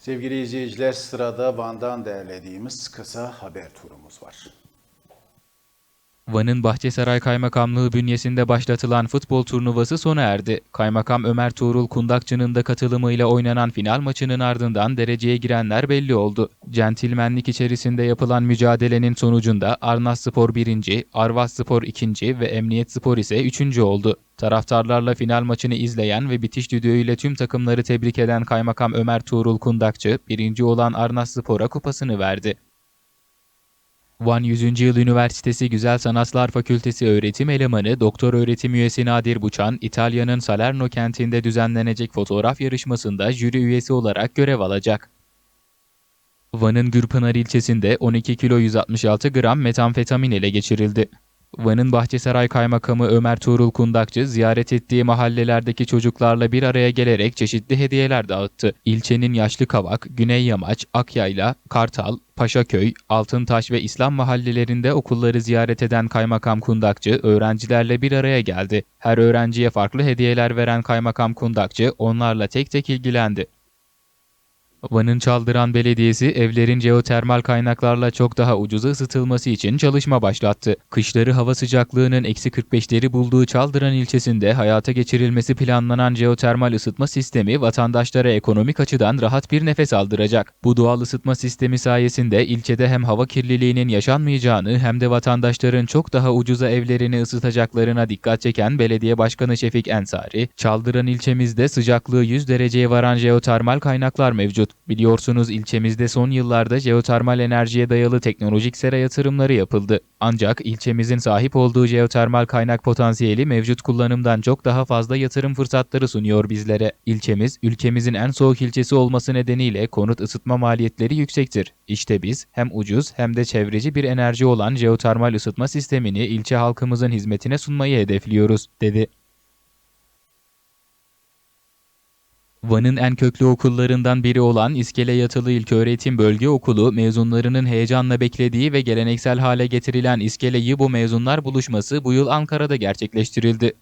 Sevgili izleyiciler sırada Van'dan derlediğimiz kısa haber turumuz var. Van'ın Bahçesaray Kaymakamlığı bünyesinde başlatılan futbol turnuvası sona erdi. Kaymakam Ömer Tuğrul Kundakçı'nın da katılımıyla oynanan final maçının ardından dereceye girenler belli oldu. Centilmenlik içerisinde yapılan mücadelenin sonucunda Arnas Spor 1. Arvas Spor 2. ve Emniyet Spor ise 3. oldu. Taraftarlarla final maçını izleyen ve bitiş düdüğüyle tüm takımları tebrik eden Kaymakam Ömer Tuğrul Kundakçı, birinci olan Arnas Spor'a kupasını verdi. Van 100. Yıl Üniversitesi Güzel Sanatlar Fakültesi öğretim elemanı Doktor öğretim üyesi Nadir Buçan, İtalya'nın Salerno kentinde düzenlenecek fotoğraf yarışmasında jüri üyesi olarak görev alacak. Van'ın Gürpınar ilçesinde 12 kilo 166 gram metamfetamin ele geçirildi. Van'ın Bahçesaray Kaymakamı Ömer Tuğrul Kundakçı ziyaret ettiği mahallelerdeki çocuklarla bir araya gelerek çeşitli hediyeler dağıttı. İlçenin Yaşlı Kavak, Güney Yamaç, Akyayla, Kartal, Paşaköy, Altıntaş ve İslam mahallelerinde okulları ziyaret eden Kaymakam Kundakçı öğrencilerle bir araya geldi. Her öğrenciye farklı hediyeler veren Kaymakam Kundakçı onlarla tek tek ilgilendi. Van'ın Çaldıran Belediyesi evlerin jeotermal kaynaklarla çok daha ucuza ısıtılması için çalışma başlattı. Kışları hava sıcaklığının eksi 45'leri bulduğu Çaldıran ilçesinde hayata geçirilmesi planlanan jeotermal ısıtma sistemi vatandaşlara ekonomik açıdan rahat bir nefes aldıracak. Bu doğal ısıtma sistemi sayesinde ilçede hem hava kirliliğinin yaşanmayacağını hem de vatandaşların çok daha ucuza evlerini ısıtacaklarına dikkat çeken Belediye Başkanı Şefik Ensari, Çaldıran ilçemizde sıcaklığı 100 dereceye varan jeotermal kaynaklar mevcut. Biliyorsunuz ilçemizde son yıllarda jeotermal enerjiye dayalı teknolojik sera yatırımları yapıldı. Ancak ilçemizin sahip olduğu jeotermal kaynak potansiyeli mevcut kullanımdan çok daha fazla yatırım fırsatları sunuyor bizlere. İlçemiz, ülkemizin en soğuk ilçesi olması nedeniyle konut ısıtma maliyetleri yüksektir. İşte biz hem ucuz hem de çevreci bir enerji olan jeotermal ısıtma sistemini ilçe halkımızın hizmetine sunmayı hedefliyoruz, dedi. Van'ın en köklü okullarından biri olan İskele Yatılı İlköğretim Bölge Okulu mezunlarının heyecanla beklediği ve geleneksel hale getirilen İskele Yibo Mezunlar Buluşması bu yıl Ankara'da gerçekleştirildi.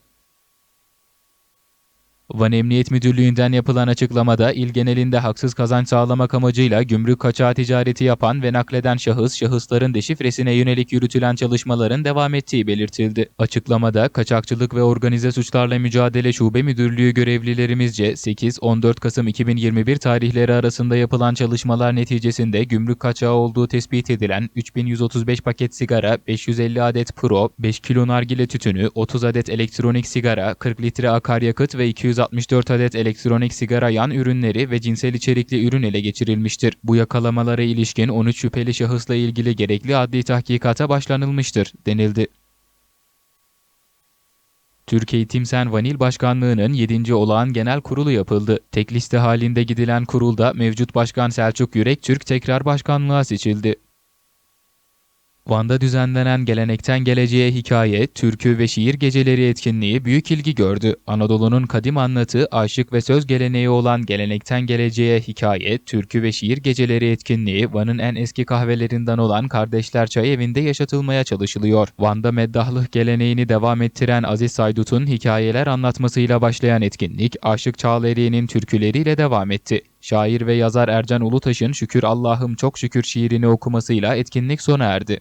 Van Emniyet Müdürlüğü'nden yapılan açıklamada il genelinde haksız kazanç sağlamak amacıyla gümrük kaçağı ticareti yapan ve nakleden şahıs, şahısların deşifresine yönelik yürütülen çalışmaların devam ettiği belirtildi. Açıklamada Kaçakçılık ve Organize Suçlarla Mücadele Şube Müdürlüğü görevlilerimizce 8-14 Kasım 2021 tarihleri arasında yapılan çalışmalar neticesinde gümrük kaçağı olduğu tespit edilen 3135 paket sigara, 550 adet pro, 5 kilo nargile tütünü, 30 adet elektronik sigara, 40 litre akaryakıt ve 264 adet elektronik sigara yan ürünleri ve cinsel içerikli ürün ele geçirilmiştir. Bu yakalamalara ilişkin 13 şüpheli şahısla ilgili gerekli adli tahkikata başlanılmıştır, denildi. Türk Eğitim Sen Vanil Başkanlığı'nın 7. olağan genel kurulu yapıldı. Tek liste halinde gidilen kurulda mevcut başkan Selçuk Yürek Türk tekrar başkanlığa seçildi. Van'da düzenlenen Gelenekten Geleceğe Hikaye, Türkü ve Şiir Geceleri etkinliği büyük ilgi gördü. Anadolu'nun kadim anlatı, aşık ve söz geleneği olan Gelenekten Geleceğe Hikaye, Türkü ve Şiir Geceleri etkinliği Van'ın en eski kahvelerinden olan Kardeşler Çay Evi'nde yaşatılmaya çalışılıyor. Van'da meddahlık geleneğini devam ettiren Aziz Saydut'un hikayeler anlatmasıyla başlayan etkinlik, Aşık Çağleri'nin türküleriyle devam etti. Şair ve yazar Ercan Ulutaş'ın Şükür Allah'ım Çok Şükür şiirini okumasıyla etkinlik sona erdi.